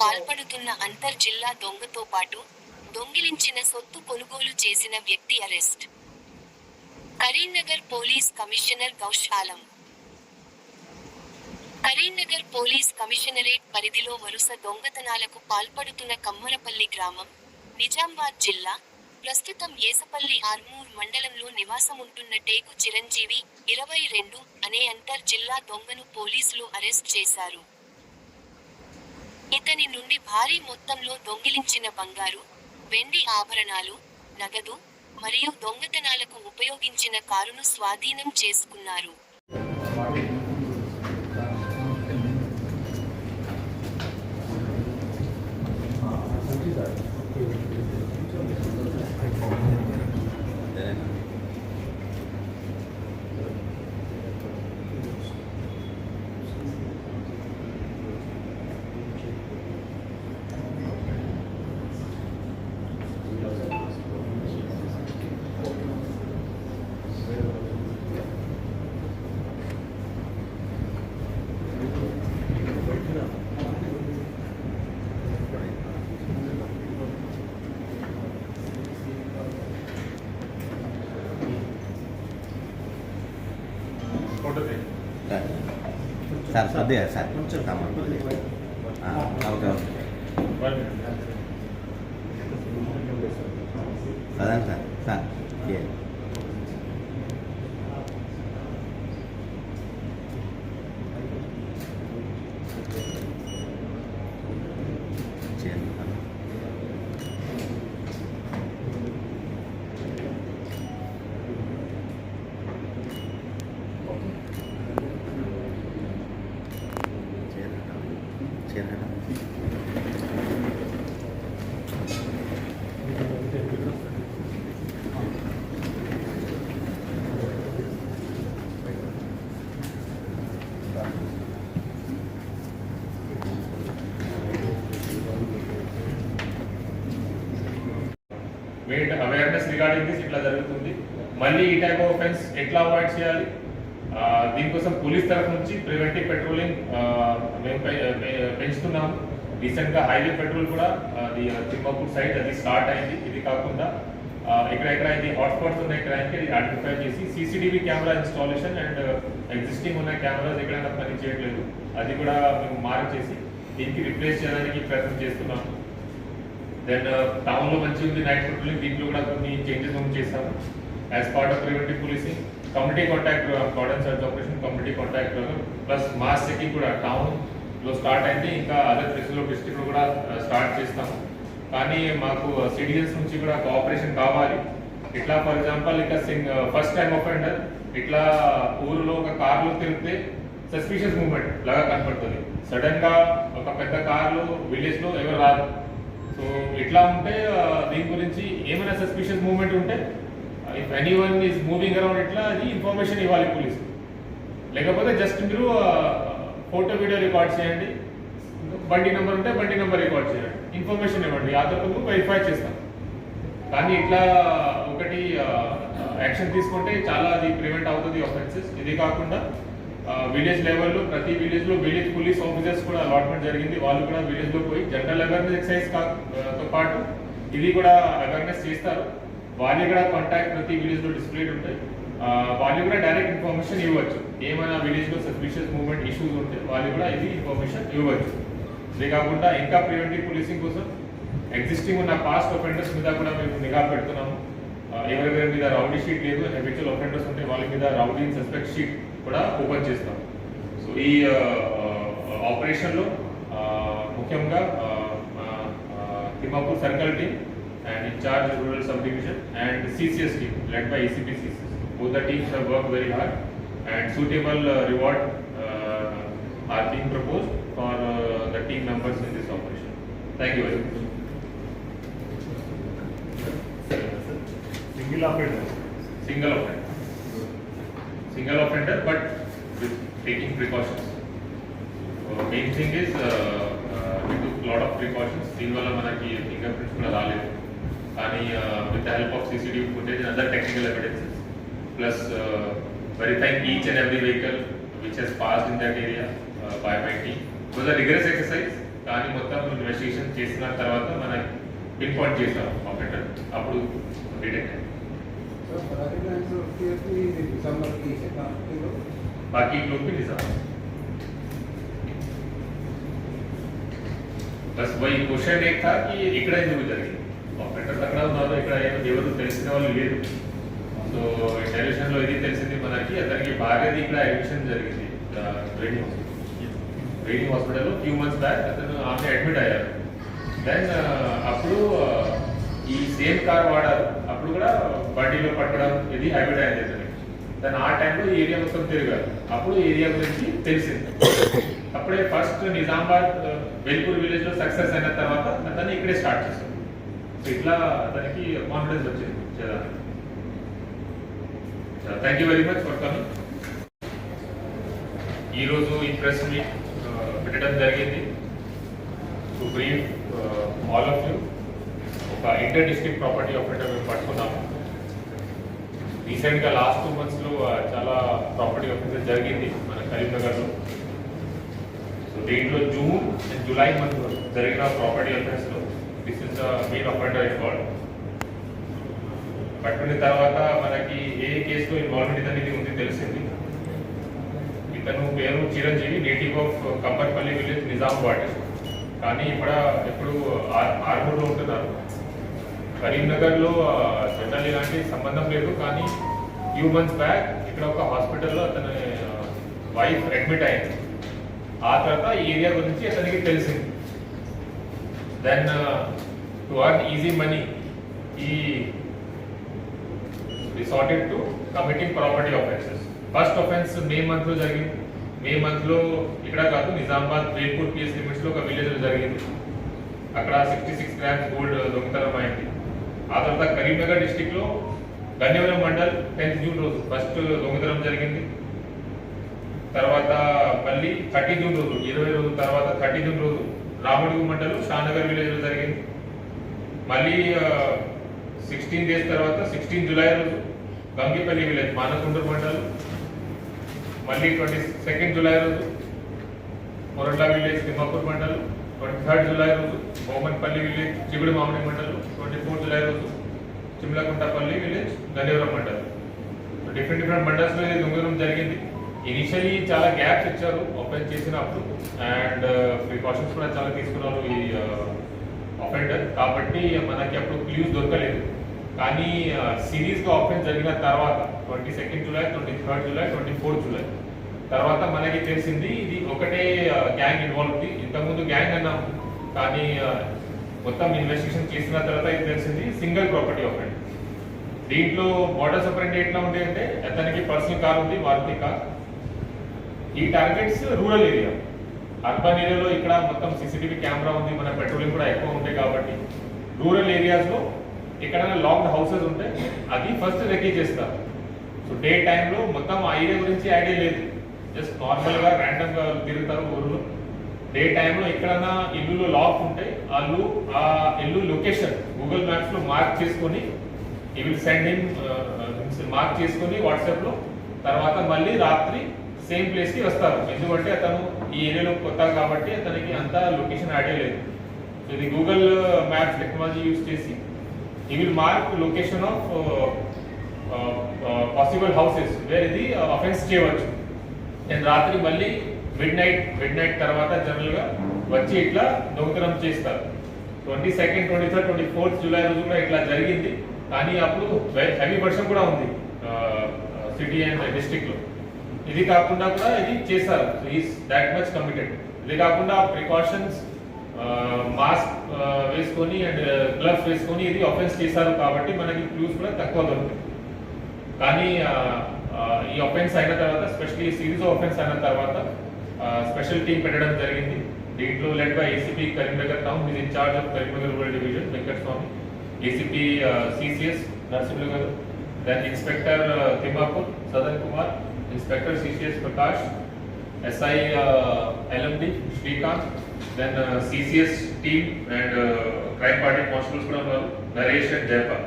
పాల్పడుతున్న అంతర్ జిల్లా దొంగతో పాటు దొంగిలించిన సొత్తు కొనుగోలు చేసిన వ్యక్తి arrest. Karimnagar police commissioner Gaush Alam. Karimnagar police commissionerate పరిధిలో వరుస దొంగతనాలకు పాల్పడుతున్న కమ్మరపల్లి గ్రామం నిజామాబాద్ జిల్లా ప్రస్తుతం ఏసపల్లి ఆర్మూర్ మండలంలో నివాసముంటున్న టేకు చిరంజీవి ఇరవై రెండు అనే అంతర్ జిల్లా దొంగను పోలీసులు అరెస్ట్ చేశారు. ఇతని నుండి భారీ మొత్తంలో దొంగిలించిన బంగారు వెండి ఆభరణాలు నగదు మరియు దొంగతనాలకు ఉపయోగించిన కారును స్వాధీనం చేసుకున్నారు. ఫోటో. సార్ కొద్దిగా సార్ ఆ, ఓకే ఓకే. సరే సార్ సార్ ఏ చేయండి సార్. చేయండి. చేయండి. మెయిన్ అవేర్నెస్ రిగార్డింగ్ దిస్ ఇట్లా జరుగుతుంది. మళ్ళీ ఈ టైప్ ఆఫ్ ఆఫెన్స్ ఎట్లా అవాయిడ్ చేయాలి? దీనికోసం పోలీస్ తరఫు నుంచి ప్రివెంటివ్ పెట్రోలింగ్ మేము పెంచుతున్నాము. రీసెంట్గా హైవే పెట్రోల్ కూడా అది తిమ్మాపూర్ సైడ్ అది స్టార్ట్ అయింది. ఇది కాకుండా ఎక్కడెక్కడ ఇది హాట్స్పాట్స్ ఉన్నాయి క్రైమ్కి ఐడెంటిఫై చేసి CCTV camera installation and existing ఉన్న కెమెరాస్ ఎక్కడైనా పని చేయట్లేదు. అది కూడా మేము మార్చేసి దీనికి రిప్లేస్ చేయడానికి ప్రయత్నం చేస్తున్నాము. దెన్ టౌన్ uh, లో మంచి ఉంది నైట్ పెట్రోలింగ్ దీంట్లో కూడా కొన్ని చేంజెస్ మేము చేసాము as part of preventive policing community contact cordon search operation community contact plus mass checking కూడా టౌన్లో స్టార్ట్ అయింది ఇంకా అదర్ ప్లేసెస్లో కూడా uh, స్టార్ట్ చేస్తాము కానీ మాకు uh, సిటిజన్స్ నుంచి కూడా కోఆపరేషన్ కావాలి. ఇట్లా ఫర్ ఎగ్జాంపుల్ ఇక ఫస్ట్ టైం అఫెండర్ ఇట్లా ఊరిలో ఒక కార్లో తిరిగితే సస్పిషియస్ మూమెంట్ లాగా కనపడుతుంది. సడన్గా ఒక పెద్ద కార్లు విలేజ్లో ఎవరు రాదు సో ఇట్లా ఉంటే దీని గురించి ఏమైనా సస్పిషియస్ మూవ్మెంట్ ఉంటే if anyone is moving around ఇట్లా అది ఇన్ఫర్మేషన్ ఇవ్వాలి పోలీస్ లేకపోతే జస్ట్ మీరు ఫోటో వీడియో రికార్డ్ చేయండి. బండి నెంబర్ ఉంటే బండి నెంబర్ రికార్డ్ చేయండి. ఇన్ఫర్మేషన్ ఇవ్వండి. ఆ వెరిఫై చేస్తాం. కానీ ఇట్లా ఒకటి యాక్షన్ తీసుకుంటే చాలా అది ప్రివెంట్ అవుతుంది ఆఫెన్సెస్ ఇది కాకుండా విలేజ్ లెవెల్లో ప్రతి విలేజ్లో విలేజ్ పోలీస్ ఆఫీసర్స్ కూడా అలాట్మెంట్ జరిగింది. వాళ్ళు కూడా విలేజ్లో పోయి జనరల్ అవేర్నెస్ ఎక్సైజ్తో పాటు ఇది కూడా అవేర్నెస్ చేస్తారు. వాళ్ళు కూడా కాంటాక్ట్ ప్రతి విలేజ్లో డిస్ప్లేడ్ ఉంటాయి వాళ్ళు కూడా డైరెక్ట్ ఇన్ఫర్మేషన్ ఇవ్వచ్చు. ఏమైనా విలేజ్లో సస్పిషియస్ మూవ్మెంట్ ఇష్యూస్ ఉంటే వాళ్ళు కూడా ఇది ఇన్ఫర్మేషన్ ఇవ్వచ్చు. ఇదే కాకుండా ఇంకా ప్రివెంటివ్ పోలీసింగ్ కోసం ఎగ్జిస్టింగ్ ఉన్న పాస్ట్ ఒఫెండర్స్ మీద కూడా మేము నిఘా పెడుతున్నాము. ఎవరెవరి మీద రౌడీ షీట్ లేదు హెబిచువల్ ఒఫెండర్స్ ఉంటే వాళ్ళ మీద రౌడీ సస్పెక్ట్ షీట్ కూడా ఓపెన్ చేస్తాం. సో ఈ ఆపరేషన్లో ముఖ్యంగా Thimmapur circle team and incharge rural sub division and CCS team led by ACP the teams her work very hard and suitable reward are thing propose for the team members in this operation thank you very much single operator single operator single offender but with taking precautions. So main thing is uh, uh, we took lot of precautions. దీనివల్ల మనకి finger కూడా రాలేదు కానీ with help of CCTV footage and other technical evidences plus verifying each and every vehicle which has pass in that area by by T was rigorous exercise కానీ మొత్తం investigation చేసిన తర్వాత మనం పిన్ పాయింట్ చేసాం operator అప్పుడు detect అయ్యింది bank से उसकी उसकी दिसंबर की से काम के लोग बाकी लोग भी निजाम బస్ వై క్వశ్చన్ ఏక్ థా కి ఇక్కడ ఎందుకు జరిగింది ఆపరేటర్ అక్కడ ఉన్నారు ఇక్కడ ఏం- ఎవరు తెలిసిన వాళ్ళు లేరు సో ఇంటర్వ్యూషన్ లో ఇది తెలిసింది మనకి అతనికి భార్యది ఇక్కడ అడ్మిషన్ జరిగింది ట్రైనింగ్ హాస్పిటల్ ట్రైనింగ్ హాస్పిటల్లో ఫ్యూ మంత్స్ బ్యాక్ అతను ఆమె అడ్మిట్ అయ్యారు దెన్ అప్పుడు uh, ఈ సేమ్ కార్ వాడారు. అప్పుడు కూడా బండిలో పట్టడం ఇది హ్యాబిట్ అయింది దాని ఆ టైంలో ఏరియా మొత్తం తిరిగారు. అప్పుడు ఏరియా గురించి తెలిసింది. అప్పుడే ఫస్ట్ నిజామాబాద్ బెల్పూర్ విలేజ్లో సక్సెస్ అయిన తర్వాత అతన్ని ఇక్కడే స్టార్ట్ చేశారు. సో ఇట్లా అతనికి కాన్ఫిడెన్స్ వచ్చింది చేయాలని thank you very much for coming ఈరోజు ఈ ప్రెస్ మీట్ పెట్టడం జరిగింది. To brief all of you ఒక ఇంటర్ డిస్ట్రిక్ట్ ప్రాపర్టీ ఆపరేటర్ మేము పట్టుకున్నాము రీసెంట్గా లాస్ట్ టూ మంత్స్లో చాలా ప్రాపర్టీ ఆఫీసర్ జరిగింది మన కరీంనగర్లో. సో దీంట్లో జూన్ అండ్ జూలై మంత్ జరిగిన property అఫెన్స్లో this is the main operator involve పట్టుకున్న తర్వాత మనకి ఏ కేసులో ఇన్వాల్వ్మెంట్ అనేది ఉంది తెలిసింది. ఇతను పేరు Chiranjeevi native of Kamparpalli village Nizamabad. కానీ ఇప్పుడు ఎప్పుడు ఆర్- ఆర్మూర్లో ఉంటున్నారు. కరీంనగర్లో జనరల్ ఇలాంటి సంబంధం లేదు. కానీ ఫ్యూ మంత్స్ బ్యాక్ ఇక్కడ ఒక హాస్పిటల్లో అతని వైఫ్ అడ్మిట్ అయింది. ఆ తర్వాత ఈ ఏరియా గురించి అతనికి తెలిసింది. Then to earn easy money he resorted to committing property offences first offence may మంత్లో జరిగింది. మే మంత్లో ఇక్కడ కాదు నిజామాబాద్ బేపూర్ పిఎస్ లిమిట్స్లో ఒక విలేజ్లో జరిగింది. అక్కడ సిక్స్టీ సిక్స్ గ్రామ్స్ గోల్డ్ దొంగతనం అయింది. ఆ తర్వాత కరీంనగర్ డిస్టిక్లో గన్యవరం మండల్ టెన్త్ జూన్ రోజు ఫస్ట్ దొంగతనం జరిగింది. తర్వాత మళ్ళీ థర్టీ జూన్ రోజు ఇరవై రోజుల తర్వాత థర్టీ జూన్ రోజు రాముడుగు మండలం షానగర్ విలేజ్లో జరిగింది. మళ్ళీ సిక్స్టీన్ డేస్ తర్వాత సిక్స్టీన్ జూలై రోజు గంగిపల్లి విలేజ్ మానకుంటూరు మండలం. మళ్ళీ ట్వంటీ సెకండ్ జూలై రోజు మొరట్ల విలేజ్ తిమ్మాపూర్ మండలం. ట్వంటీ థర్డ్ జూలై రోజు బొమ్మన్పల్లి విలేజ్ చిగుడు మామిడి మండలం ట్వంటీ ఫోర్త్ జూలై రోజు చిమ్లకుంటపల్లి విలేజ్ గన్నేవరం మండలం. డిఫరెంట్ డిఫరెంట్ మండల్స్లో ఇది దొంగతనం జరిగింది. ఇనిషియలీ చాలా గ్యాప్స్ ఇచ్చారు ఓపెన్ చేసినప్పుడు. అండ్ ప్రికాషన్స్ uh, కూడా చాలా తీసుకున్నారు ఈ uh, అఫెండర్ కాబట్టి మనకి అప్పుడు క్లూస్ దొరకలేదు. కానీ uh, సిరీస్గా ఓపెన్ జరిగిన తర్వాత twenty second July twenty third July twenty fourth July తర్వాత మనకి తెలిసింది ఇది ఒకటే గ్యాంగ్ ఇన్వాల్వ్ ఉంది. ఇంతకుముందు గ్యాంగ్ అన్నాము కానీ మొత్తం ఇన్వెస్టిగేషన్ చేసిన తర్వాత ఇది తెలిసింది సింగిల్ ప్రాపర్టీ ఒకటి దీంట్లో మోడల్ సపరేట్ ఎట్లా ఉంది అంటే అతనికి పర్సనల్ కార్ ఉంది మారుతి కార్ ఈ టార్గెట్స్ రూరల్ ఏరియా అర్బన్ ఏరియాలో ఇక్కడ మొత్తం సీసీటీవీ కెమెరా ఉంది మన పెట్రోలింగ్ కూడా ఎక్కువ ఉంటాయి కాబట్టి. రూరల్ ఏరియాస్లో ఎక్కడైనా లాక్డ్ హౌసెస్ ఉంటే అది ఫస్ట్ రెకీ చేస్తారు. సో డే టైంలో మొత్తం ఆ ఏరియా గురించి ఐడియా లేదు. జస్ట్ నార్మల్గా ర్యాండమ్గా తిరుగుతారు ఊర్లు. డే టైంలో ఎక్కడైనా ఇల్లులో లాక్ ఉంటే వాళ్ళు ఆ ఇల్లు లొకేషన్ గూగుల్ మ్యాప్స్లో మార్క్ చేసుకొని ఈ విల్ సెండ్ ఇన్ మార్క్ చేసుకొని వాట్సాప్లో తర్వాత మళ్ళీ రాత్రి సేమ్ ప్లేస్కి వస్తారు. ఎందుకంటే అతను ఈ ఏరియాలో కొత్త కాబట్టి అతనికి అంత లొకేషన్ ఐడియా లేదు. సో ఇది గూగుల్ మ్యాప్స్ టెక్నాలజీ యూస్ చేసి ఈ will mark location of possible houses where ఇది uh, అఫెన్స్ చేయవచ్చు. నేను రాత్రి మళ్ళీ మిడ్ నైట్ మిడ్ నైట్ తర్వాత జనరల్గా వచ్చి ఇట్లా దొంగతనం చేస్తారు. Twenty second twenty third twenty fourth July రోజు కూడా ఇట్లా జరిగింది. కానీ అప్పుడు హెవీ వర్షం కూడా ఉంది సిటీ అండ్ డిస్ట్రిక్ట్లో. ఇది కాకుండా కూడా ఇది చేశారు. ఈస్ దాట్ మచ్ కమిటెడ్ ఇది కాకుండా ప్రికాషన్స్ మాస్క్ వేసుకొని అండ్ గ్లవ్స్ uh, వేసుకొని ఇది ఆఫెన్స్ చేశారు కాబట్టి మనకి క్లూస్ కూడా తక్కువ దొరుకుతుంది కానీ ఈ ఆఫెన్స్ అయిన తర్వాత స్పెషల్లీ సిరీస్ ఆఫెన్స్ అయిన తర్వాత స్పెషల్ టీం పెట్టడం జరిగింది. దీంట్లో led by ACP Karimnagar town with incharge of Karimnagar rural division Venkata Swamy ACP CCS Narasimha గారు. Then inspector Thimmapur Sadan Kumar inspector CCS Prakash SI LMD Srikanth. Then CCS team and crime party constables కూడా ఉన్నారు. Naresh and Jayapal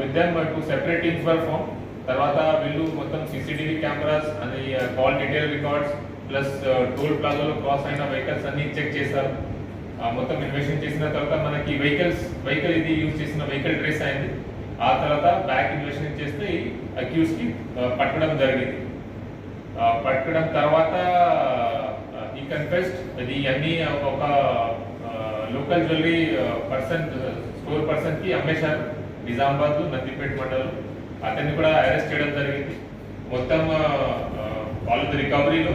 with them two separate teams were form తర్వాత వీళ్ళు మొత్తం CCTV cameras అది call detail records plus toll ప్లాజాలో cross అయిన vehicles అన్ని check చేశారు. మొత్తం ఇన్వెస్టిగేషన్ చేసిన తర్వాత మనకి వెహికల్స్ వెహికల్ ఇది యూజ్ చేసిన వెహికల్ ట్రేస్ అయింది. ఆ తర్వాత బ్యాక్ ఇన్వెస్టిగేషన్ చేస్తే అక్యూస్కి పట్టడం జరిగింది. పట్టడం తర్వాత ఈ కన్ఫెస్ట్ ఇది అన్ని ఒక లోకల్ జ్యువెలరీ పర్సన్ స్టోర్ పర్సన్కి అమ్మేశారు. నిజామాబాద్ నందిపేట మండలం. అతన్ని కూడా అరెస్ట్ చేయడం జరిగింది. మొత్తం వాళ్ళది రికవరీలో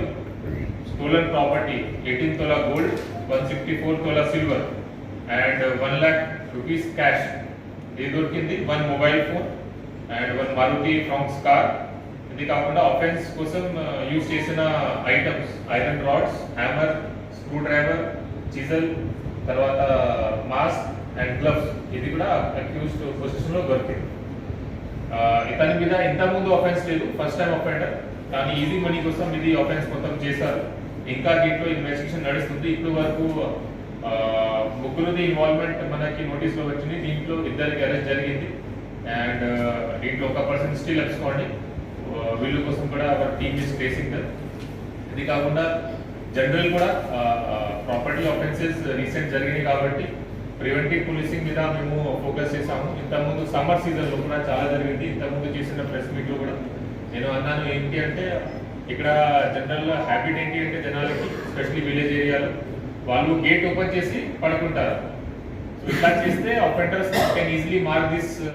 stolen property eighteen tola gold one sixty four tola silver and one lakh rupees cash ఇది దొరికింది? One mobile phone and one Maruti Fronx car ఇది కాకుండా ఆఫెన్స్ కోసం యూజ్ చేసిన items iron rods hammer screwdriver chisel తర్వాత mask and gloves ఇది కూడా accused పొజిషన్లో దొరికింది. తన మీద ఇంత ముందు లేదు. ఫస్ట్ టైం అఫెండర్ కానీ ఈజీ మనీ కోసం ఇది అఫెన్స్ మొత్తం చేశారు. ఇంకా దీంట్లో ఇన్వెస్టిగేషన్ నడుస్తుంది. ఇప్పుడు వరకు ముగ్గురుది ఇన్వాల్వ్మెంట్ మనకి నోటీస్లో వచ్చింది. దీంట్లో ఇద్దరికి అరెస్ట్ జరిగింది. అండ్ దీంట్లో ఒక పర్సన్ స్టిల్ అబ్స్కాండి వీళ్ళ కోసం కూడా అవర్ టీమ్ ఇస్ ఫేసింగ్ ఇది కాకుండా జనరల్ కూడా ప్రాపర్టీ అఫెన్సెస్ రీసెంట్ జరిగినాయి కాబట్టి ప్రివెంటివ్ పోలీసింగ్ మీద మేము ఫోకస్ చేసాము ఇంతకుముందు సమ్మర్ సీజన్లో కూడా చాలా జరిగింది. ఇంతకుముందు చేసిన ప్రెస్ మీట్లో కూడా నేను అన్నాను ఏంటి అంటే ఇక్కడ జనరల్గా హ్యాబిట్ ఏంటి అంటే జనాలకి స్పెషలీ విలేజ్ ఏరియాలో వాళ్ళు గేట్ ఓపెన్ చేసి పడుకుంటారు. సో ఇట్లా చేస్తే offenders can easily mark this